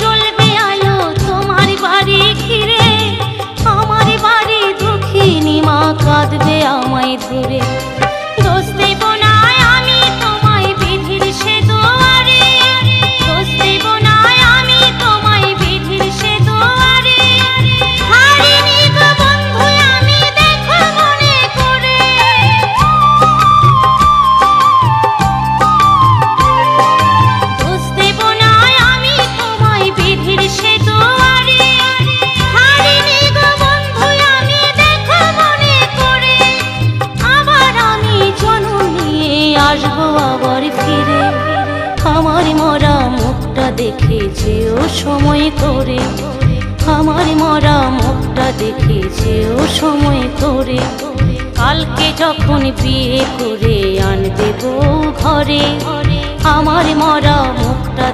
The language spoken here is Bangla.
চলবে ঘিরে কাঁদবে আমায় ধরে। আসব আবার ফিরে। আমার মরা মুখটা দেখেছে ও সময় করে। আমার মরা মুখটা দেখেছে ও সময় করে। কালকে যখন বিয়ে করে আনবে বউ ঘরে, আমার মরা মুখটা